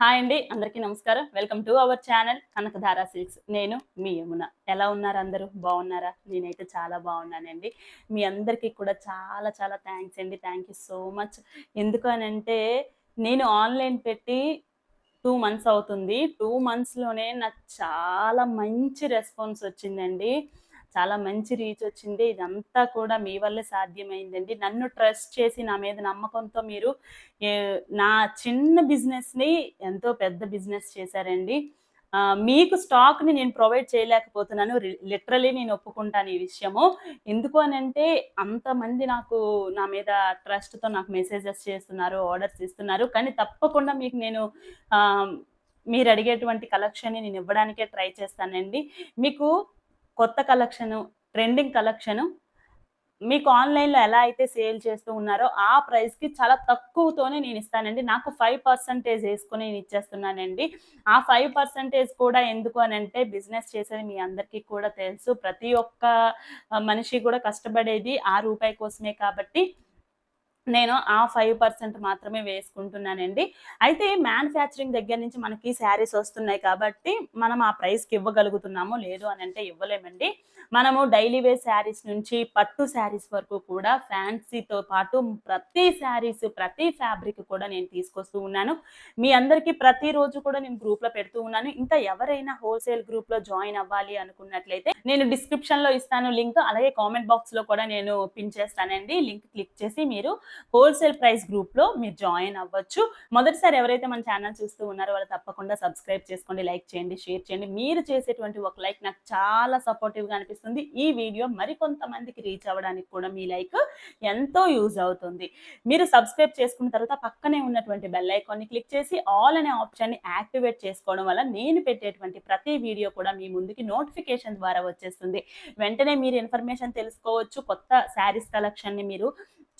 Hi అండి అందరికీ నమస్కారం. Welcome to our channel Kanakadhara silks. నేను మీ యమున. ఎలా ఉన్నారు అందరూ? బాగున్నారా? నేనైతే చాలా బాగున్నానండి. మీ అందరికీ కూడా చాలా చాలా థ్యాంక్స్ అండి. Thank you so much. ఎందుకు అని అంటే నేను ఆన్లైన్ పెట్టి టూ మంత్స్ అవుతుంది. టూ మంత్స్లోనే నాకు చాలా మంచి రెస్పాన్స్ వచ్చిందండి. చాలా మంచి రీచ్ వచ్చింది. ఇదంతా కూడా మీ వల్లే సాధ్యమైందండి. నన్ను ట్రస్ట్ చేసి నా మీద నమ్మకంతో మీరు నా చిన్న బిజినెస్ని ఎంతో పెద్ద బిజినెస్ చేశారండి. మీకు స్టాక్ని నేను ప్రొవైడ్ చేయలేకపోతున్నాను. లిటరలీ నేను ఒప్పుకుంటాను ఈ విషయము. ఎందుకు అని అంటే అంతమంది నాకు నా మీద ట్రస్ట్తో నాకు మెసేజెస్ చేస్తున్నారు ఆర్డర్స్ ఇస్తున్నారు. కానీ తప్పకుండా మీకు నేను మీరు అడిగేటువంటి కలెక్షన్ని నేను ఇవ్వడానికే ట్రై చేస్తానండి. మీకు కొత్త కలెక్షను ట్రెండింగ్ కలెక్షను మీకు ఆన్లైన్లో ఎలా అయితే సేల్ చేస్తూ ఉన్నారో ఆ ప్రైస్కి చాలా తక్కువతోనే నేను ఇస్తానండి. నాకు ఫైవ్ పర్సంటేజ్ వేసుకొని నేను ఇచ్చేస్తున్నానండి. ఆ ఫైవ్ పర్సంటేజ్ కూడా ఎందుకు అని అంటే బిజినెస్ చేసేది మీ అందరికీ కూడా తెలుసు. ప్రతి ఒక్క మనిషి కూడా కష్టపడేది ఆ రూపాయి కోసమే కాబట్టి నేను ఆ ఫైవ్ పర్సెంట్ మాత్రమే వేసుకుంటున్నానండి. అయితే మ్యానుఫ్యాక్చరింగ్ దగ్గర నుంచి మనకి శారీస్ వస్తున్నాయి కాబట్టి మనం ఆ ప్రైస్కి ఇవ్వగలుగుతున్నామో లేదు అని అంటే ఇవ్వలేమండి. మనము డైలీ వేర్ శారీస్ నుంచి పట్టు శారీస్ వరకు కూడా ఫ్యాన్సీతో పాటు ప్రతి శారీస్ ప్రతి ఫ్యాబ్రిక్ కూడా నేను తీసుకొస్తూ ఉన్నాను. మీ అందరికీ ప్రతిరోజు కూడా నేను గ్రూప్లో పెడుతూ ఉన్నాను. ఇంకా ఎవరైనా హోల్సేల్ గ్రూప్లో జాయిన్ అవ్వాలి అనుకున్నట్లయితే నేను డిస్క్రిప్షన్లో ఇస్తాను లింక్. అలాగే కామెంట్ బాక్స్లో కూడా నేను పిన్ చేస్తానండి. లింక్ క్లిక్ చేసి మీరు హోల్సేల్ ప్రైస్ గ్రూప్లో మీరు జాయిన్ అవ్వచ్చు. మొదటిసారి ఎవరైతే మన ఛానల్ చూస్తూ ఉన్నారో వాళ్ళు తప్పకుండా సబ్స్క్రైబ్ చేసుకోండి లైక్ చేయండి షేర్ చేయండి. మీరు చేసేటువంటి ఒక లైక్ నాకు చాలా సపోర్టివ్గా అనిపిస్తుంది. ఈ వీడియో మరికొంతమందికి రీచ్ అవ్వడానికి కూడా మీ లైక్ ఎంతో యూజ్ అవుతుంది. మీరు సబ్స్క్రైబ్ చేసుకున్న తర్వాత పక్కనే ఉన్నటువంటి బెల్ ఐకాన్ని క్లిక్ చేసి ఆల్ అనే ఆప్షన్ని యాక్టివేట్ చేసుకోవడం వల్ల నేను పెట్టేటువంటి ప్రతి వీడియో కూడా మీ ముందుకి నోటిఫికేషన్ ద్వారా వచ్చేస్తుంది. వెంటనే మీరు ఇన్ఫర్మేషన్ తెలుసుకోవచ్చు. కొత్త శారీస్ కలెక్షన్ని మీరు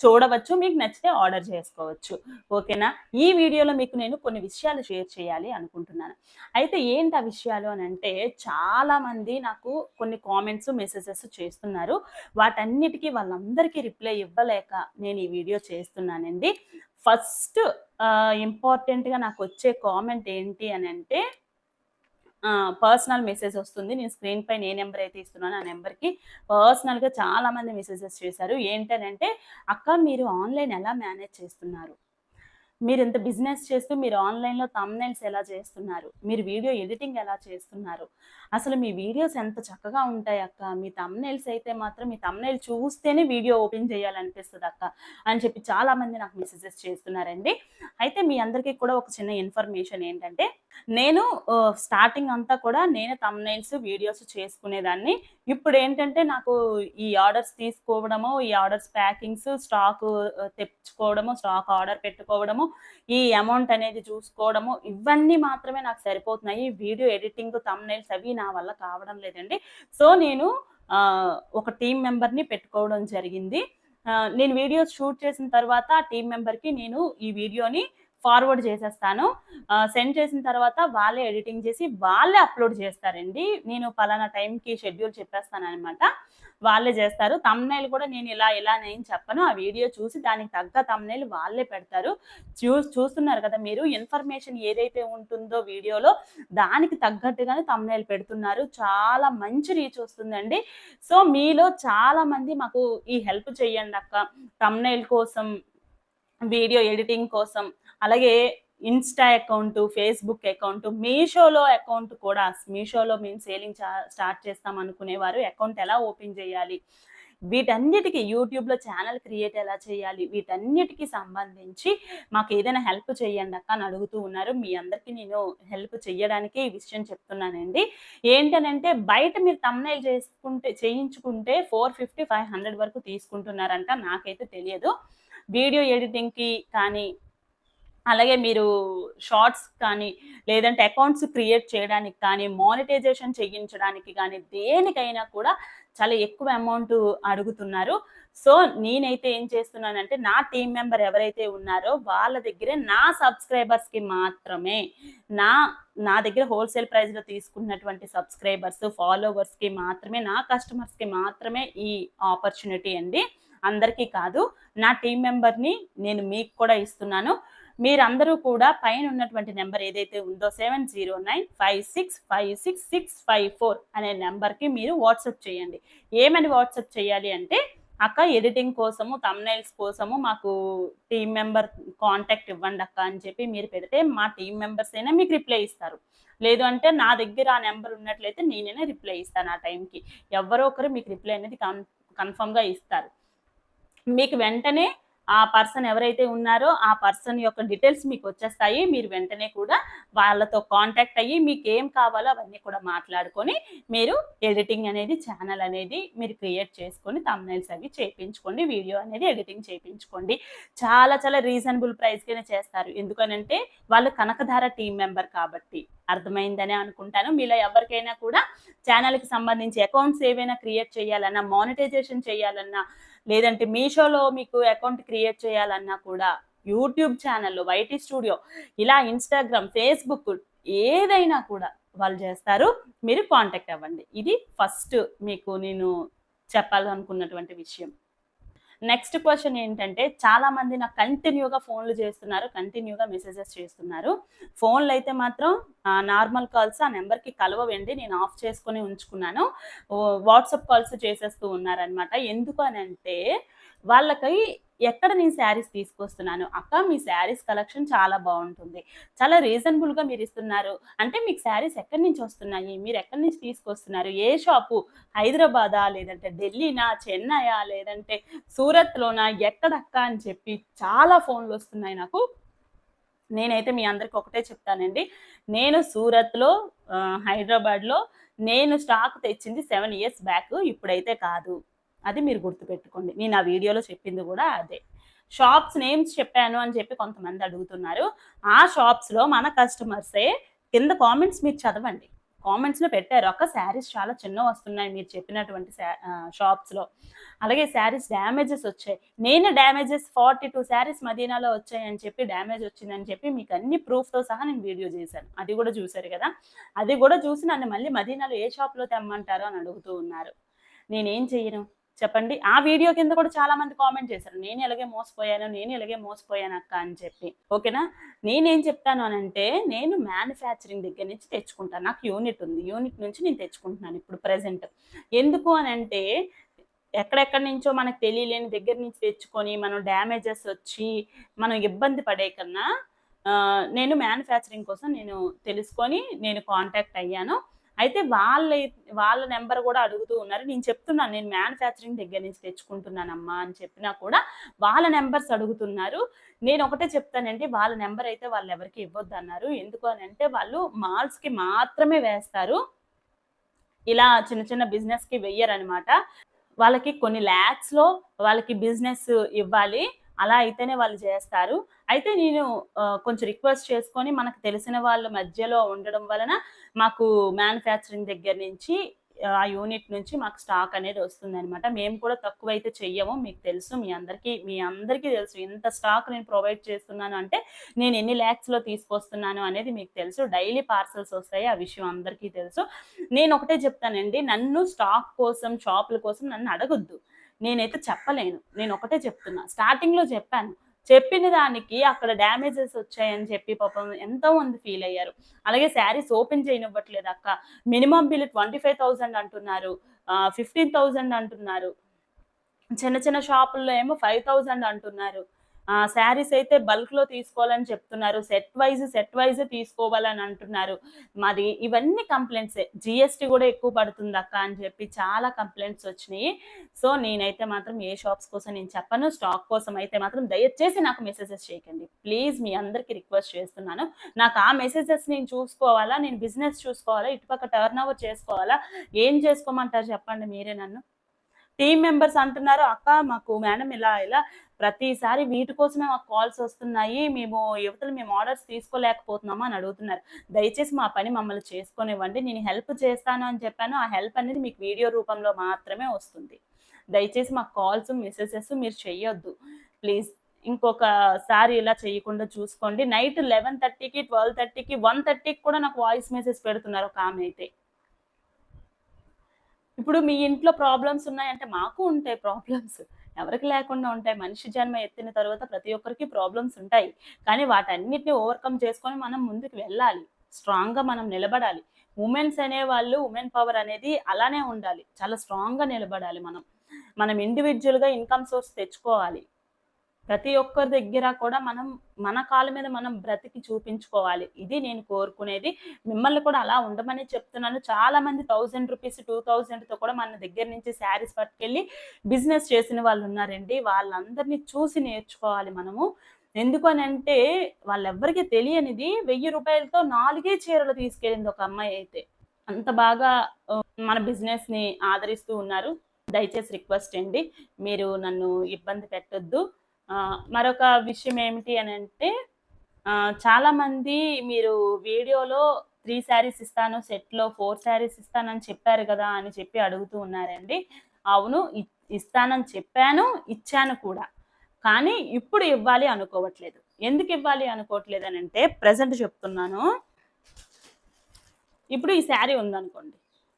చూడవచ్చు మీకు నచ్చితే ఆర్డర్ చేసుకోవచ్చు. ఓకేనా? ఈ వీడియోలో మీకు నేను కొన్ని విషయాలు షేర్ చేయాలి అనుకుంటున్నాను. అయితే ఏంటి ఆ విషయాలు అని అంటే చాలా మంది నాకు కొన్ని కామెంట్స్ మెసేజెస్ చేస్తున్నారు. వాటన్నిటికీ వాళ్ళందరికీ రిప్లై ఇవ్వలేక నేను ఈ వీడియో చేస్తున్నానండి. ఫస్ట్ ఇంపార్టెంట్గా నాకు వచ్చే కామెంట్ ఏంటి అని అంటే పర్సనల్ మెసేజ్ వస్తుంది. నేను స్క్రీన్ పైన ఏ నెంబర్ అయితే ఇస్తున్నానో ఆ నెంబర్కి పర్సనల్గా చాలామంది మెసేజెస్ చేశారు. ఏంటనంటే అక్క మీరు ఆన్లైన్ ఎలా మేనేజ్ చేస్తున్నారు? మీరు ఇంత బిజినెస్ చేస్తూ మీరు ఆన్లైన్లో తమ్నైల్స్ ఎలా చేస్తున్నారు? మీరు వీడియో ఎడిటింగ్ ఎలా చేస్తున్నారు? అసలు మీ వీడియోస్ ఎంత చక్కగా ఉంటాయి అక్క? మీ తమ్నైల్స్ అయితే మాత్రం మీ తమ్నైల్ చూస్తేనే వీడియో ఓపెన్ చేయాలనిపిస్తుంది అక్క అని చెప్పి చాలా మంది నాకు మెసేజెస్ చేస్తున్నారండి. అయితే మీ అందరికీ కూడా ఒక చిన్న ఇన్ఫర్మేషన్ ఏంటంటే నేను స్టార్టింగ్ అంతా కూడా నేను తమ్నైల్స్ వీడియోస్ చేసుకునేదాన్ని. ఇప్పుడు ఏంటంటే నాకు ఈ ఆర్డర్స్ తీసుకోవడము ఈ ఆర్డర్స్ ప్యాకింగ్స్ స్టాక్ తెచ్చుకోవడము స్టాక్ ఆర్డర్ పెట్టుకోవడము ఈ అమౌంట్ అనేది చూసుకోవడము ఇవన్నీ మాత్రమే నాకు సరిపోతున్నాయి. వీడియో ఎడిటింగ్ తమ్నైల్స్ అవి నా వల్ల కావడం లేదండి. సో నేను ఒక టీం మెంబర్ని పెట్టుకోవడం జరిగింది. నేను వీడియోస్ షూట్ చేసిన తర్వాత ఆ టీం మెంబర్కి నేను ఈ వీడియోని ఫార్వర్డ్ చేసేస్తాను. సెండ్ చేసిన తర్వాత వాళ్ళే ఎడిటింగ్ చేసి వాళ్ళే అప్లోడ్ చేస్తారండి. నేను పలానా టైంకి షెడ్యూల్ చెప్పేస్తాను అనమాట వాళ్ళే చేస్తారు. తమ్నైల్ కూడా నేను ఇలా ఇలా నేను చెప్పను. ఆ వీడియో చూసి దానికి తగ్గ తమ్నైల్ వాళ్ళే పెడతారు. చూ చూస్తున్నారు కదా మీరు ఇన్ఫర్మేషన్ ఏదైతే ఉంటుందో వీడియోలో దానికి తగ్గట్టుగానే తమ్నైల్ పెడుతున్నారు. చాలా మంచి రీచ్ వస్తుందండి. సో మీలో చాలా మంది మాకు ఈ హెల్ప్ చేయండి అక్క. తమ్నైల్ కోసం వీడియో ఎడిటింగ్ కోసం అలాగే ఇన్స్టా అకౌంట్ ఫేస్బుక్ అకౌంట్ మీషోలో అకౌంట్ కూడా మీషోలో మేము సేలింగ్ స్టార్ట్ చేస్తాం అనుకునేవారు. అకౌంట్ ఎలా ఓపెన్ చేయాలి? వీటన్నిటికీ యూట్యూబ్లో ఛానల్ క్రియేట్ ఎలా చేయాలి? వీటన్నిటికీ సంబంధించి మాకు ఏదైనా హెల్ప్ చేయండి అక్క అని అడుగుతూ ఉన్నారు. మీ అందరికీ నేను హెల్ప్ చేయడానికి ఈ విషయం చెప్తున్నానండి. ఏంటనంటే బయట మీరు తమ్నైల్ చేసుకుంటే చేయించుకుంటే ఫోర్ ఫిఫ్టీ ఫైవ్ హండ్రెడ్ వరకు తీసుకుంటున్నారంట. నాకైతే తెలియదు. వీడియో ఎడిటింగ్కి కానీ అలాగే మీరు షార్ట్స్ కానీ లేదంటే అకౌంట్స్ క్రియేట్ చేయడానికి కానీ మానిటైజేషన్ చేయించడానికి కానీ దేనికైనా కూడా చాలా ఎక్కువ అమౌంట్ అడుగుతున్నారు. సో నేనైతే ఏం చేస్తున్నానంటే నా టీం మెంబర్ ఎవరైతే ఉన్నారో వాళ్ళ దగ్గరే నా సబ్స్క్రైబర్స్కి మాత్రమే నా నా దగ్గర హోల్సేల్ ప్రైస్లో తీసుకున్నటువంటి సబ్స్క్రైబర్స్ ఫాలోవర్స్కి మాత్రమే నా కస్టమర్స్కి మాత్రమే ఈ ఆపర్చునిటీ అండి. అందరికీ కాదు నా టీం మెంబర్ని నేను మీకు కూడా ఇస్తున్నాను. మీరందరూ కూడా పైన ఉన్నటువంటి నెంబర్ ఏదైతే ఉందో seven zero nine five six five six six five four అనే నెంబర్కి మీరు వాట్సాప్ చేయండి. ఏమని వాట్సాప్ చేయాలి అంటే అక్క ఎడిటింగ్ కోసము తమ్నైల్స్ కోసము మాకు టీం మెంబర్ కాంటాక్ట్ ఇవ్వండి అక్క అని చెప్పి మీరు పెడితే మా టీం మెంబర్స్ అయినా మీకు రిప్లై ఇస్తారు. లేదు అంటే నా దగ్గర ఆ నెంబర్ ఉన్నట్లయితే నేనైనా రిప్లై ఇస్తాను ఆ టైంకి. ఎవరో ఒకరు మీకు రిప్లై అనేది కన్ కన్ఫర్మ్గా ఇస్తారు. మీకు వెంటనే ఆ పర్సన్ ఎవరైతే ఉన్నారో ఆ పర్సన్ యొక్క డీటెయిల్స్ మీకు వచ్చేస్తాయి. మీరు వెంటనే కూడా వాళ్ళతో కాంటాక్ట్ అయ్యి మీకు ఏం కావాలో అవన్నీ కూడా మాట్లాడుకొని మీరు ఎడిటింగ్ అనేది ఛానల్ అనేది మీరు క్రియేట్ చేసుకొని తమ్నైల్స్ అవి చేయించుకోండి వీడియో అనేది ఎడిటింగ్ చేయించుకోండి చాలా చాలా రీజనబుల్ ప్రైస్గానే చేస్తారు. ఎందుకనంటే వాళ్ళు కనకధార టీం మెంబర్ కాబట్టి. అర్థమైందని అనుకుంటాను. మీలో ఎవరికైనా కూడా ఛానల్కి సంబంధించి అకౌంట్స్ ఏవైనా క్రియేట్ చేయాలన్నా మానిటైజేషన్ చేయాలన్నా లేదంటే మీషోలో మీకు అకౌంట్ క్రియేట్ చేయాలన్నా కూడా యూట్యూబ్ ఛానల్లో వైటీ స్టూడియో ఇలా ఇన్స్టాగ్రామ్ ఫేస్బుక్ ఏదైనా కూడా వాళ్ళు చేస్తారు. మీరు కాంటాక్ట్ అవ్వండి. ఇది ఫస్ట్ మీకు నేను చెప్పాలనుకున్నటువంటి విషయం. నెక్స్ట్ క్వశ్చన్ ఏంటంటే చాలా మంది నాకు కంటిన్యూగా ఫోన్లు చేస్తున్నారు కంటిన్యూగా మెసేజెస్ చేస్తున్నారు. ఫోన్లు అయితే మాత్రం నార్మల్ కాల్స్ ఆ నెంబర్కి కలవండి నేను ఆఫ్ చేసుకొని ఉంచుకున్నాను. వాట్సాప్ కాల్స్ చేసేస్తూ ఉన్నారనమాట ఎందుకు అని అంటే వాళ్ళకి ఎక్కడ నేను శారీస్ తీసుకొస్తున్నాను? అక్క మీ శారీస్ కలెక్షన్ చాలా బాగుంటుంది. చాలా రీజనబుల్గా మీరు ఇస్తున్నారు. అంటే మీకు శారీస్ ఎక్కడి నుంచి వస్తున్నాయి? మీరు ఎక్కడి నుంచి తీసుకొస్తున్నారు? ఏ షాపు? హైదరాబాదా? లేదంటే ఢిల్లీనా? చెన్నైయా? లేదంటే సూరత్లోనా? ఎక్కడక్క అని చెప్పి చాలా ఫోన్లు వస్తున్నాయి నాకు. నేనైతే మీ అందరికి ఒకటే చెప్తానండి. నేను సూరత్లో హైదరాబాద్లో నేను స్టాక్ తెచ్చింది సెవెన్ ఇయర్స్ బ్యాక్. ఇప్పుడైతే కాదు. అది మీరు గుర్తుపెట్టుకోండి. నేను ఆ వీడియోలో చెప్పింది కూడా అదే. షాప్స్ నేమ్స్ చెప్పాను అని చెప్పి కొంతమంది అడుగుతున్నారు. ఆ షాప్స్లో మన కస్టమర్సే కింద కామెంట్స్ మీరు చదవండి. కామెంట్స్లో పెట్టారు అక్క శారీస్ చాలా చిన్న వస్తున్నాయి మీరు చెప్పినటువంటి షాప్స్లో. అలాగే శారీస్ డ్యామేజెస్ వచ్చాయి. నేను డ్యామేజెస్ ఫార్టీ టూ శారీస్ మదీనాలో వచ్చాయని చెప్పి డ్యామేజ్ వచ్చిందని చెప్పి మీకు అన్ని ప్రూఫ్తో సహా నేను వీడియో చేశాను. అది కూడా చూశారు కదా. అది కూడా చూసి నన్ను మళ్ళీ మదీనాలో ఏ షాప్లో తెమ్మంటారో అని అడుగుతూ ఉన్నారు. నేనేం చేయను? చెప్పండి. ఆ వీడియో కింద కూడా చాలా మంది కామెంట్ చేశారు. నేను ఎలాగే మోసపోయాను? నేను ఎలాగే మోసపోయాను అక్క అని చెప్పి. ఓకేనా? నేనేం చెప్తాను అని అంటే నేను మ్యానుఫ్యాక్చరింగ్ దగ్గర నుంచి తెచ్చుకుంటాను నాకు యూనిట్ ఉంది. యూనిట్ నుంచి నేను తెచ్చుకుంటున్నాను ఇప్పుడు ప్రజెంట్ ఎందుకు అని అంటే ఎక్కడెక్కడి నుంచో మనకు తెలియలేని దగ్గర నుంచి తెచ్చుకొని మనం డ్యామేజెస్ వచ్చి మనం ఇబ్బంది పడే కన్నా నేను మ్యానుఫ్యాక్చరింగ్ కోసం నేను తెలుసుకొని నేను కాంటాక్ట్ అయ్యాను. అయితే వాళ్ళ వాళ్ళ నెంబర్ కూడా అడుగుతూ ఉన్నారు. నేను చెప్తున్నాను నేను మ్యానుఫ్యాక్చరింగ్ దగ్గర నుంచి తెచ్చుకుంటున్నానమ్మా అని చెప్పినా కూడా వాళ్ళ నెంబర్స్ అడుగుతున్నారు. నేను ఒకటే చెప్తానండి వాళ్ళ నెంబర్ అయితే వాళ్ళు ఎవరికి ఇవ్వద్దు అన్నారు ఎందుకు అని అంటే వాళ్ళు మాల్స్కి మాత్రమే వేస్తారు. ఇలా చిన్న చిన్న బిజినెస్కి వెయ్యరనమాట వాళ్ళకి కొన్ని ల్యాక్స్లో వాళ్ళకి బిజినెస్ ఇవ్వాలి. అలా అయితేనే వాళ్ళు చేస్తారు. అయితే నేను కొంచెం రిక్వెస్ట్ చేసుకొని మనకు తెలిసిన వాళ్ళ మధ్యలో ఉండడం వలన మాకు మ్యానుఫ్యాక్చరింగ్ దగ్గర నుంచి ఆ యూనిట్ నుంచి మాకు స్టాక్ అనేది వస్తుంది అనమాట మేము కూడా తక్కువ అయితే చెయ్యము. మీకు తెలుసు మీ అందరికీ మీ అందరికీ తెలుసు. ఇంత స్టాక్ నేను ప్రొవైడ్ చేస్తున్నాను అంటే నేను ఎన్ని ల్యాక్స్లో తీసుకొస్తున్నాను అనేది మీకు తెలుసు. డైలీ పార్సల్స్ వస్తాయి ఆ విషయం అందరికీ తెలుసు. నేను ఒకటే చెప్తానండి నన్ను స్టాక్ కోసం షాపుల కోసం నన్ను అడగొద్దు. నేనైతే చెప్పలేను. నేను ఒకటే చెప్తున్నా. స్టార్టింగ్లో చెప్పాను. చెప్పిన దానికి అక్కడ డ్యామేజెస్ వచ్చాయని చెప్పి పాపం ఎంతో మంది ఫీల్ అయ్యారు. అలాగే శారీస్ ఓపెన్ చేయనివ్వట్లేదు అక్క. Minimum bill twenty five thousand అంటున్నారు ఫిఫ్టీన్ థౌజండ్ అంటున్నారు. చిన్న చిన్న షాపుల్లో ఏమో ఫైవ్ థౌజండ్ అంటున్నారు. శారీస్ అయితే బల్క్లో తీసుకోవాలని చెప్తున్నారు. సెట్ వైజ్ సెట్ వైజ్ తీసుకోవాలని అంటున్నారు. మరి ఇవన్నీ కంప్లైంట్సే జిఎస్టీ కూడా ఎక్కువ పడుతుంది అక్క అని చెప్పి చాలా కంప్లైంట్స్ వచ్చినాయి. సో నేనైతే మాత్రం ఏ షాప్స్ కోసం నేను చెప్పను. స్టాక్ కోసం అయితే మాత్రం దయచేసి నాకు మెసేజెస్ చేయకండి. ప్లీజ్ మీ అందరికీ రిక్వెస్ట్ చేస్తున్నాను. నాకు ఆ మెసేజెస్ నేను చూసుకోవాలా? నేను బిజినెస్ చూసుకోవాలా? ఇటుపక్క టర్న్ ఓవర్ చేసుకోవాలా? ఏం చేసుకోమంటారు చెప్పండి మీరే నన్ను. టీం మెంబర్స్ అంటున్నారు అక్క మాకు మేడం ఇలా ఇలా ప్రతిసారి వీటి కోసమే మాకు కాల్స్ వస్తున్నాయి. మేము యువతలు మేము ఆర్డర్స్ తీసుకోలేకపోతున్నాము? అని అడుగుతున్నారు. దయచేసి మా పని మమ్మల్ని చేసుకునివ్వండి. నేను హెల్ప్ చేస్తాను అని చెప్పాను. ఆ హెల్ప్ అనేది మీకు వీడియో రూపంలో మాత్రమే వస్తుంది. దయచేసి మాకు కాల్స్ మెసేజెస్ మీరు చెయ్యొద్దు. ప్లీజ్ ఇంకొకసారి ఇలా చేయకుండా చూసుకోండి. నైట్ లెవెన్ థర్టీకి ట్వెల్వ్ థర్టీకి వన్ థర్టీకి కూడా నాకు వాయిస్ మెసేజ్ పెడుతున్నారు ఒక ఆమె అయితే. ఇప్పుడు మీ ఇంట్లో ప్రాబ్లమ్స్ ఉన్నాయంటే మాకు ఉంటాయి ప్రాబ్లమ్స్. ఎవరికి లేకుండా ఉంటాయి. మనిషి జన్మ ఎత్తిన తర్వాత ప్రతి ఒక్కరికి ప్రాబ్లమ్స్ ఉంటాయి. కానీ వాటన్నిటిని ఓవర్కమ్ చేసుకొని మనం ముందుకు వెళ్ళాలి. స్ట్రాంగ్గా మనం నిలబడాలి. ఉమెన్స్ అనే వాళ్ళు ఉమెన్ పవర్ అనేది అలానే ఉండాలి. చాలా స్ట్రాంగ్గా నిలబడాలి మనం. మనం ఇండివిజువల్గా ఇన్కమ్ సోర్స్ తెచ్చుకోవాలి. ప్రతి ఒక్కరి దగ్గర కూడా మనం మన కాళ్ళ మీద మనం బ్రతికి చూపించుకోవాలి. ఇది నేను కోరుకునేది. మిమ్మల్ని కూడా అలా ఉండమని చెప్తున్నాను. చాలా మంది థౌజండ్ రూపీస్ టూ థౌజండ్తో కూడా మన దగ్గర నుంచి శారీస్ పట్టుకెళ్ళి బిజినెస్ చేసిన వాళ్ళు ఉన్నారండి. వాళ్ళందరినీ చూసి నేర్చుకోవాలి మనము. ఎందుకనంటే వాళ్ళెవ్వరికి వాళ్ళెవ్వరికీ తెలియనిది వెయ్యి రూపాయలతో నాలుగే చీరలు తీసుకెళ్ళింది ఒక అమ్మాయి అయితే. అంత బాగా మన బిజినెస్ని ఆదరిస్తూ ఉన్నారు. దయచేసి రిక్వెస్ట్ అండి. మీరు నన్ను ఇబ్బంది పెట్టొద్దు. మరొక విషయం ఏమిటి అని అంటే చాలామంది మీరు వీడియోలో త్రీ శారీస్ ఇస్తాను సెట్లో ఫోర్ శారీస్ ఇస్తానని చెప్పారు కదా అని చెప్పి అడుగుతూ ఉన్నారండి. అవును ఇస్తానని చెప్పాను ఇచ్చాను కూడా. కానీ ఇప్పుడు ఇవ్వాలి అనుకోవట్లేదు. ఎందుకు ఇవ్వాలి అనుకోవట్లేదు అని అంటే ప్రజెంట్ చెప్తున్నాను. ఇప్పుడు ఈ శారీ ఉందనుకోండి.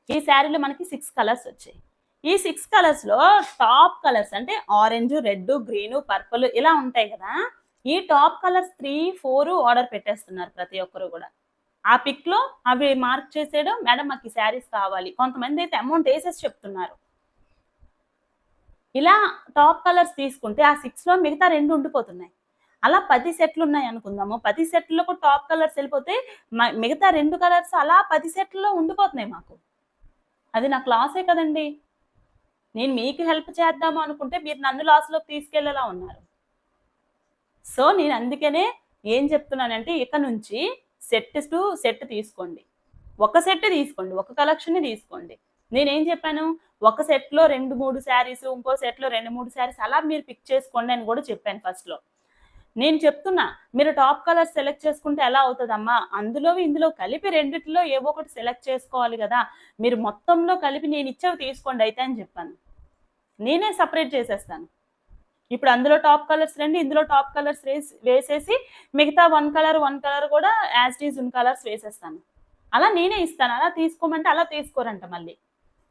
ఈ శారీలో మనకి సిక్స్ కలర్స్ వచ్చాయి. ఈ సిక్స్ కలర్స్లో టాప్ కలర్స్ అంటే ఆరెంజ్ రెడ్ గ్రీన్ పర్పుల్ ఇలా ఉంటాయి కదా. ఈ top colours three four order పెట్టేస్తున్నారు ప్రతి ఒక్కరు కూడా. ఆ పిక్లో అవి మార్క్ చేసేయడం మేడం మాకు ఈ శారీస్ కావాలి. కొంతమంది అయితే అమౌంట్ వేసేసి చెప్తున్నారు. ఇలా టాప్ కలర్స్ తీసుకుంటే ఆ సిక్స్లో మిగతా రెండు ఉండిపోతున్నాయి. అలా పది సెట్లు ఉన్నాయి అనుకుందాము. పది సెట్లకు టాప్ కలర్స్ వెళ్ళిపోతే మ- మిగతా రెండు కలర్స్ అలా పది సెట్లలో ఉండిపోతున్నాయి మాకు. అది నాకు లాసే కదండి. నేను మీకు హెల్ప్ చేద్దాము అనుకుంటే మీరు నన్ను లాస్లోకి తీసుకెళ్ళేలా ఉన్నారు. సో నేను అందుకనే ఏం చెప్తున్నానంటే ఇక నుంచి సెట్ టు సెట్ తీసుకోండి. ఒక సెట్ తీసుకోండి ఒక కలెక్షన్ని తీసుకోండి. నేనేం చెప్పాను? ఒక సెట్లో రెండు మూడు శారీస్ ఇంకో సెట్లో రెండు మూడు శారీస్ అలా మీరు పిక్ చేసుకోండి అని కూడా చెప్పాను ఫస్ట్లో నేను చెప్తున్నా మీరు టాప్ కలర్ సెలెక్ట్ చేసుకుంటే ఎలా అవుతుందమ్మా? అందులో ఇందులో కలిపి రెండిట్లో ఏవో ఒకటి సెలెక్ట్ చేసుకోవాలి కదా. మీరు మొత్తంలో కలిపి నేను ఇచ్చేవి తీసుకోండి అయితే అని చెప్పాను. నేనే సపరేట్ చేసేస్తాను. ఇప్పుడు అందులో టాప్ కలర్స్ రండి ఇందులో టాప్ కలర్స్ వేసేసి మిగతా వన్ కలర్ వన్ కలర్ కూడా యాజ్ ఈజ్ ఉన్ కలర్స్ వేసేస్తాను. అలా నేనే ఇస్తాను. అలా తీసుకోమంటే అలా తీసుకోరంట మళ్ళీ.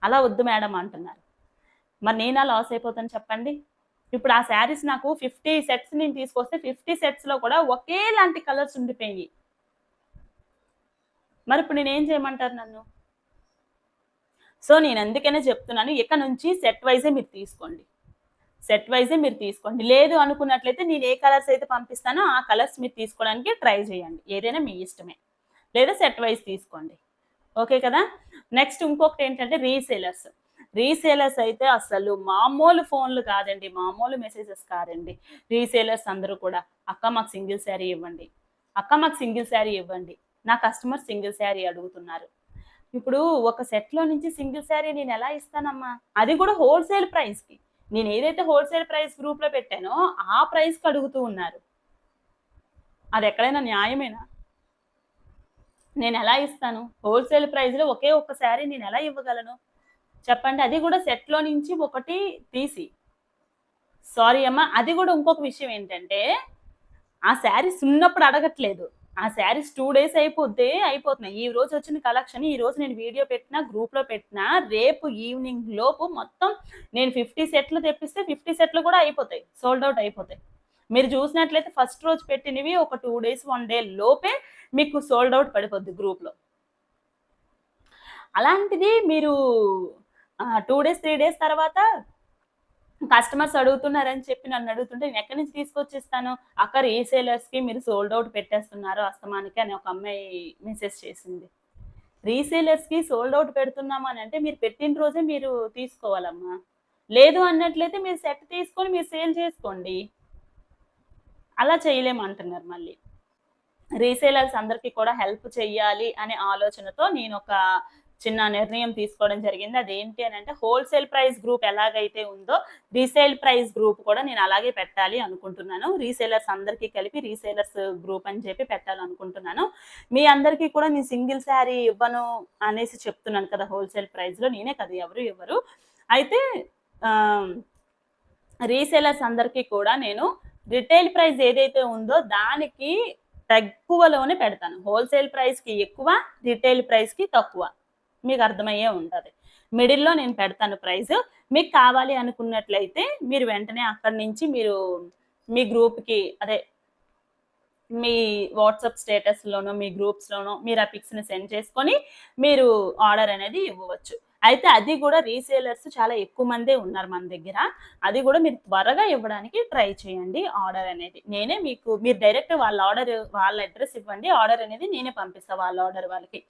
అలా వద్దు మేడం అంటున్నారు. మరి నేనా లాస్ అయిపోతాను చెప్పండి? ఇప్పుడు ఆ శారీస్ నాకు ఫిఫ్టీ సెట్స్ నేను తీసుకొస్తే ఫిఫ్టీ సెట్స్లో కూడా ఒకేలాంటి కలర్స్ ఉండిపోయి మరి ఇప్పుడు నేనేం చేయమంటారు నన్ను? సో నేను అందుకనే చెప్తున్నాను ఇక నుంచి సెట్ వైజే మీరు తీసుకోండి. సెట్ వైజే మీరు తీసుకోండి. లేదు అనుకున్నట్లయితే నేను ఏ కలర్స్ అయితే పంపిస్తానో ఆ కలర్స్ మీరు తీసుకోవడానికి ట్రై చేయండి. ఏదైనా మీ ఇష్టమే. లేదా సెట్ వైజ్ తీసుకోండి. ఓకే కదా? నెక్స్ట్ ఇంకొకటి ఏంటంటే రీసేలర్స్ రీసేలర్స్ అయితే అసలు మామూలు ఫోన్లు కాదండి మామూలు మెసేజెస్ కాదండి. రీసేలర్స్ అందరూ కూడా అక్క మాకు సింగిల్ శారీ ఇవ్వండి. అక్క మాకు సింగిల్ శారీ ఇవ్వండి. నా కస్టమర్ సింగిల్ శారీ అడుగుతున్నారు. ఇప్పుడు ఒక సెట్లో నుంచి సింగిల్ శారీ నేను ఎలా ఇస్తానమ్మా? అది కూడా హోల్సేల్ ప్రైస్కి. నేను ఏదైతే హోల్సేల్ ప్రైస్ గ్రూప్లో పెట్టానో ఆ ప్రైస్కి అడుగుతూ ఉన్నారు. అది ఎక్కడైనా న్యాయమేనా? నేను ఎలా ఇస్తాను? హోల్సేల్ ప్రైస్లో ఒకే ఒక్క శారీ నేను ఎలా ఇవ్వగలను? చెప్పండి. అది కూడా సెట్లో నుంచి ఒకటి తీసి. సారీ అమ్మ అది కూడా ఇంకొక విషయం ఏంటంటే ఆ శారీస్ ఉన్నప్పుడు అడగట్లేదు. ఆ శారీస్ టూ డేస్ అయిపోతే అయిపోతున్నాయి. ఈ రోజు వచ్చిన కలెక్షన్ ఈ రోజు నేను వీడియో పెట్టినా గ్రూప్లో పెట్టినా రేపు ఈవినింగ్ లోపు మొత్తం నేను ఫిఫ్టీ సెట్లు తెప్పిస్తే ఫిఫ్టీ సెట్లు కూడా అయిపోతాయి. సోల్డ్ అవుట్ అయిపోతాయి. మీరు చూసినట్లయితే ఫస్ట్ రోజు పెట్టినవి ఒక టూ డేస్ వన్ డే లోపే మీకు సోల్డ్ అవుట్ పడిపోద్ది గ్రూప్లో. అలాంటిది మీరు టూ డేస్ త్రీ డేస్ తర్వాత కస్టమర్స్ అడుగుతున్నారని చెప్పి నన్ను అడుగుతుంటే నేను ఎక్కడి నుంచి తీసుకొచ్చిస్తాను? అక్కడ రీసేలర్స్కి మీరు సోల్డ్ అవుట్ పెట్టేస్తున్నారు అస్తమానికి అని ఒక అమ్మాయి మెసేజ్ చేసింది. రీసేలర్స్కి సోల్డ్ అవుట్ పెడుతున్నాము అని అంటే మీరు పెట్టిన రోజే మీరు తీసుకోవాలమ్మా. లేదు అన్నట్లయితే మీరు సెట్ తీసుకొని మీరు సేల్ చేసుకోండి. అలా చేయలేమంటున్నారు మళ్ళీ. రీసేలర్స్ అందరికీ కూడా హెల్ప్ చెయ్యాలి అనే ఆలోచనతో నేను ఒక చిన్న నిర్ణయం తీసుకోవడం జరిగింది. అదేంటి అని అంటే హోల్సేల్ ప్రైస్ గ్రూప్ ఎలాగైతే ఉందో రీసేల్ ప్రైస్ గ్రూప్ కూడా నేను అలాగే పెట్టాలి అనుకుంటున్నాను. రీసేలర్స్ అందరికీ కలిపి రీసేలర్స్ గ్రూప్ అని చెప్పి పెట్టాలనుకుంటున్నాను మీ అందరికీ కూడా నేను సింగిల్ శారీ ఇవ్వను అనేసి చెప్తున్నాను కదా హోల్సేల్ ప్రైస్లో నేనే కదా ఎవరు ఇవ్వరు. అయితే రీసేలర్స్ అందరికీ కూడా నేను రిటైల్ ప్రైస్ ఏదైతే ఉందో దానికి తక్కువలోనే పెడతాను. హోల్సేల్ ప్రైస్కి ఎక్కువ రిటైల్ ప్రైస్కి తక్కువ. మీకు అర్థమయ్యే ఉంటుంది. మిడిల్లో నేను పెడతాను ప్రైజ్. మీకు కావాలి అనుకున్నట్లయితే మీరు వెంటనే అక్కడి నుంచి మీరు మీ గ్రూప్కి అదే మీ వాట్సాప్ స్టేటస్లోనో మీ గ్రూప్స్లోనో మీరు ఆ పిక్స్ని సెండ్ చేసుకొని మీరు ఆర్డర్ అనేది ఇవ్వవచ్చు. అయితే అది కూడా రీసేలర్స్ చాలా ఎక్కువ మందే ఉన్నారు మన దగ్గర. అది కూడా మీరు త్వరగా ఇవ్వడానికి ట్రై చేయండి ఆర్డర్ అనేది. నేనే మీకు మీరు డైరెక్ట్ వాళ్ళ ఆర్డర్ వాళ్ళ అడ్రస్ ఇవ్వండి ఆర్డర్ అనేది నేనే పంపిస్తాను వాళ్ళ ఆర్డర్ వాళ్ళకి.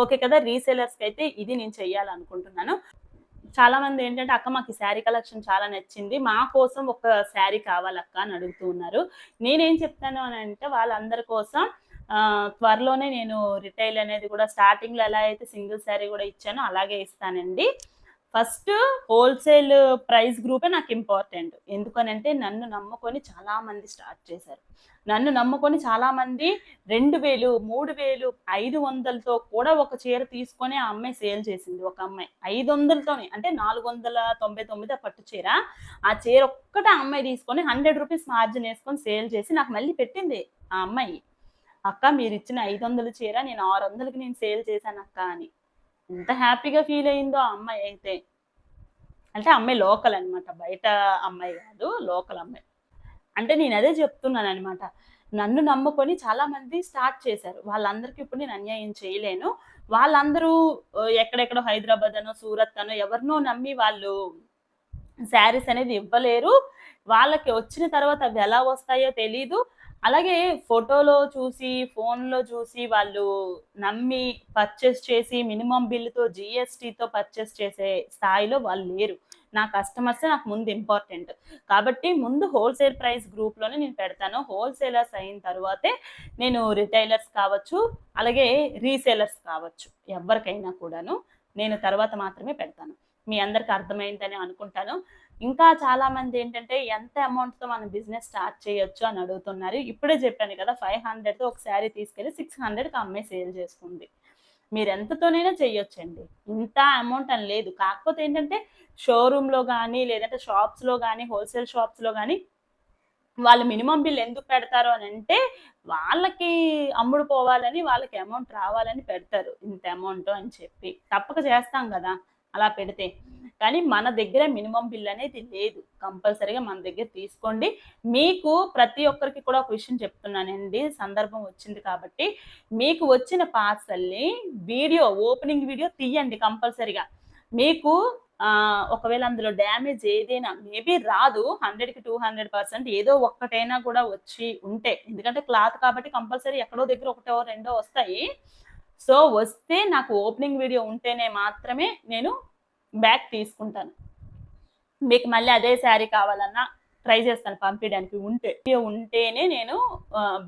ఓకే కదా రీసేలర్స్కి అయితే ఇది నేను చెయ్యాలనుకుంటున్నాను చాలా మంది ఏంటంటే అక్క మాకు శారీ కలెక్షన్ చాలా నచ్చింది మా కోసం ఒక శారీ కావాలక్క అని అడుగుతూ ఉన్నారు. నేనేం చెప్తాను అని అంటే వాళ్ళందరి కోసం త్వరలోనే నేను రిటైల్ అనేది కూడా స్టార్టింగ్లో ఎలా అయితే సింగిల్ శారీ కూడా ఇచ్చానో అలాగే ఇస్తానండి. ఫస్ట్ హోల్సేల్ ప్రైస్ గ్రూపే నాకు ఇంపార్టెంట్ ఎందుకనంటే నన్ను నమ్ముకొని చాలామంది స్టార్ట్ చేశారు. నన్ను నమ్ముకొని చాలామంది రెండు వేలు మూడు వేలు ఐదు వందలతో కూడా ఒక చీర తీసుకొని ఆ అమ్మాయి సేల్ చేసింది. ఒక అమ్మాయి ఐదు వందలతోనే అంటే నాలుగు వందల తొంభై తొమ్మిది పట్టు చీర. ఆ చీర ఒక్కటే ఆ అమ్మాయి తీసుకొని హండ్రెడ్ రూపీస్ మార్జిన్ వేసుకొని సేల్ చేసి నాకు మళ్ళీ పెట్టింది ఆ అమ్మాయి. అక్క మీరు ఇచ్చిన ఐదు వందలు చీర నేను ఆరు వందలకి నేను సేల్ చేశాను అక్క అని. ఎంత హ్యాపీగా ఫీల్ అయిందో ఆ అమ్మాయి అయితే. అంటే అమ్మాయి లోకల్ అన్నమాట. బయట అమ్మాయి కాదు లోకల్ అమ్మాయి. అంటే నేను అదే చెప్తున్నాను అనమాట నన్ను నమ్ముకొని చాలా మంది స్టార్ట్ చేశారు. వాళ్ళందరికీ ఇప్పుడు నేను అన్యాయం చేయలేను. వాళ్ళందరూ ఎక్కడెక్కడో హైదరాబాద్ అనో సూరత్ అనో ఎవరినో నమ్మి వాళ్ళు శారీస్ అనేది ఇవ్వలేరు. వాళ్ళకి వచ్చిన తర్వాత అవి ఎలా వస్తాయో తెలీదు. అలాగే ఫోటోలో చూసి ఫోన్లో చూసి వాళ్ళు నమ్మి పర్చేస్ చేసి మినిమం బిల్లుతో జిఎస్టీతో పర్చేస్ చేసే స్థాయిలో వాళ్ళు లేరు. నా కస్టమర్సే నాకు ముందు ఇంపార్టెంట్ కాబట్టి ముందు హోల్సేల్ ప్రైస్ గ్రూప్లోనే నేను పెడతాను. హోల్సేలర్స్ అయిన తర్వాతే నేను రిటైలర్స్ కావచ్చు అలాగే రీసేలర్స్ కావచ్చు ఎవరికైనా కూడాను. నేను తర్వాత మాత్రమే పెడతాను. మీ అందరికి అర్థమైందని అనుకుంటాను. ఇంకా చాలా మంది ఏంటంటే ఎంత అమౌంట్తో మనం బిజినెస్ స్టార్ట్ చేయొచ్చు? అని అడుగుతున్నారు. ఇప్పుడే చెప్పాను కదా ఫైవ్ హండ్రెడ్తో ఒక శారీ తీసుకెళ్ళి సిక్స్ హండ్రెడ్కి అమ్మాయి సేల్ చేసుకుంది. మీరు ఎంతతోనైనా చేయొచ్చండి. ఇంత అమౌంట్ అని లేదు. కాకపోతే ఏంటంటే షోరూంలో కానీ లేదంటే షాప్స్లో కానీ హోల్సేల్ షాప్స్లో కానీ వాళ్ళు మినిమం బిల్ ఎందుకు పెడతారు అని అంటే వాళ్ళకి అమ్ముడు పోవాలని వాళ్ళకి అమౌంట్ రావాలని పెడతారు. ఇంత అమౌంట్ అని చెప్పి. తప్పక చేస్తాం కదా. అలా పెడితే. కానీ మన దగ్గర మినిమం బిల్ అనేది లేదు. కంపల్సరీగా మన దగ్గర తీసుకోండి. మీకు ప్రతి ఒక్కరికి కూడా ఒక విషయం చెప్తున్నానండి. సందర్భం వచ్చింది కాబట్టి మీకు వచ్చిన పార్సల్ని వీడియో ఓపెనింగ్ వీడియో తీయండి కంపల్సరీగా. మీకు ఒకవేళ అందులో డ్యామేజ్ ఏదైనా మేబీ రాదు. హండ్రెడ్కి టూ హండ్రెడ్ పర్సెంట్ ఏదో ఒక్కటైనా కూడా వచ్చి ఉంటే. ఎందుకంటే క్లాత్ కాబట్టి కంపల్సరీ ఎక్కడో దగ్గర ఒకటో రెండో వస్తాయి. సో వస్తే నాకు ఓపెనింగ్ వీడియో ఉంటేనే మాత్రమే నేను బ్యాగ్ తీసుకుంటాను. మీకు మళ్ళీ అదే శారీ కావాలన్నా ట్రై చేస్తాను పంపించడానికి ఉంటే. ఉంటేనే నేను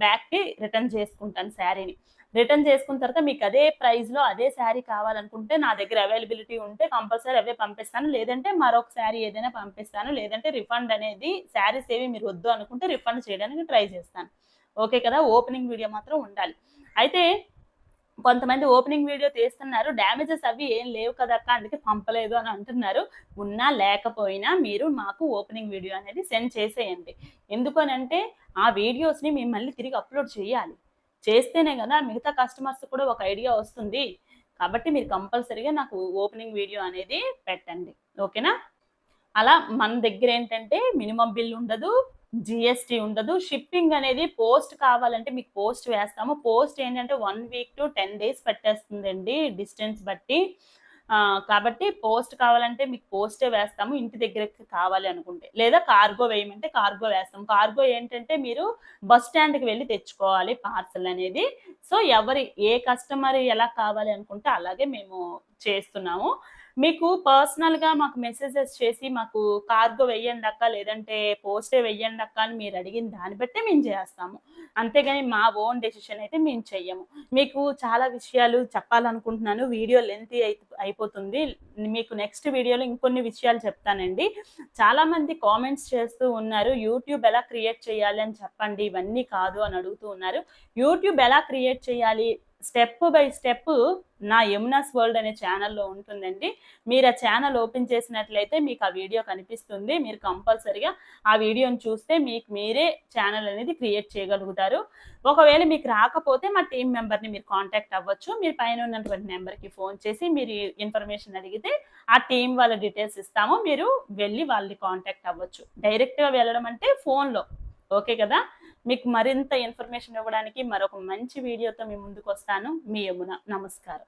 బ్యాగ్కి రిటర్న్ చేసుకుంటాను శారీని రిటర్న్ చేసుకున్న తర్వాత మీకు అదే ప్రైస్లో అదే శారీ కావాలనుకుంటే నా దగ్గర అవైలబిలిటీ ఉంటే కంపల్సరీ అవే పంపిస్తాను. లేదంటే మరొక శారీ ఏదైనా పంపిస్తాను. లేదంటే రిఫండ్ అనేది శారీస్ ఏవి మీరు వద్దు అనుకుంటే రిఫండ్ చేయడానికి ట్రై చేస్తాను. ఓకే కదా? ఓపెనింగ్ వీడియో మాత్రం ఉండాలి. అయితే కొంతమంది ఓపెనింగ్ వీడియో తీస్తున్నారు డ్యామేజెస్ అవి ఏం లేవు కదక్క అందుకే పంపలేదు అని అంటున్నారు. ఉన్నా లేకపోయినా మీరు మాకు ఓపెనింగ్ వీడియో అనేది సెండ్ చేసేయండి. ఎందుకనంటే ఆ వీడియోస్ని మేము మళ్ళీ తిరిగి అప్లోడ్ చేయాలి. చేస్తేనే కదా మిగతా కస్టమర్స్ కూడా ఒక ఐడియా వస్తుంది. కాబట్టి మీరు కంపల్సరీగా నాకు ఓపెనింగ్ వీడియో అనేది పెట్టండి. ఓకేనా? అలా మన దగ్గర ఏంటంటే మినిమం బిల్ ఉండదు జిఎస్టీ ఉండదు. షిప్పింగ్ అనేది పోస్ట్ కావాలంటే మీకు పోస్ట్ వేస్తాము. పోస్ట్ ఏంటంటే one week to ten days పెట్టేస్తుందండి distance బట్టి. కాబట్టి పోస్ట్ కావాలంటే మీకు పోస్టే వేస్తాము. ఇంటి దగ్గరకి కావాలి అనుకుంటే. లేదా కార్గో వేయమంటే కార్గో వేస్తాం కార్గో ఏంటంటే మీరు బస్ స్టాండ్కి వెళ్ళి తెచ్చుకోవాలి పార్సల్ అనేది. సో ఎవరి ఏ కస్టమర్ ఎలా కావాలి అనుకుంటే అలాగే మేము చేస్తున్నాము. మీకు పర్సనల్గా మాకు మెసేజెస్ చేసి మాకు కార్గో వెయ్యండి అక్క లేదంటే పోస్టే వెయ్యండి అక్క అని మీరు అడిగిన దాన్ని బట్టే మేము చేస్తాము. అంతేగాని మా ఓన్ డెసిషన్ అయితే మేము చెయ్యము. మీకు చాలా విషయాలు చెప్పాలనుకుంటున్నాను. వీడియో లెంత్ అయిపోతుంది. మీకు నెక్స్ట్ వీడియోలో ఇంకొన్ని విషయాలు చెప్తానండి. చాలా మంది కామెంట్స్ చేస్తూ ఉన్నారు. యూట్యూబ్ ఎలా క్రియేట్ చేయాలి అని చెప్పండి. ఇవన్నీ కాదు అని అడుగుతూ ఉన్నారు. యూట్యూబ్ ఎలా క్రియేట్ చేయాలి? స్టెప్ బై స్టెప్ నా యమునాస్ వరల్డ్ అనే ఛానల్లో ఉంటుందండి. మీరు ఆ ఛానల్ ఓపెన్ చేసినట్లయితే మీకు ఆ వీడియో కనిపిస్తుంది. మీరు కంపల్సరిగా ఆ వీడియోని చూస్తే మీకు మీరే ఛానల్ అనేది క్రియేట్ చేయగలుగుతారు. ఒకవేళ మీకు రాకపోతే మా టీం మెంబర్ని మీరు కాంటాక్ట్ అవ్వచ్చు. మీరు పైన ఉన్నటువంటి నెంబర్కి ఫోన్ చేసి మీరు ఇన్ఫర్మేషన్ అడిగితే ఆ టీం వాళ్ళ డీటెయిల్స్ ఇస్తాము. మీరు వెళ్ళి వాళ్ళని కాంటాక్ట్ అవ్వచ్చు. డైరెక్ట్గా వెళ్ళడం అంటే ఫోన్లో. ఓకే కదా? మీకు మరింత ఇన్ఫర్మేషన్ ఇవ్వడానికి మరొక మంచి వీడియోతో మీ ముందుకు వస్తాను. మీ యమున. నమస్కారం.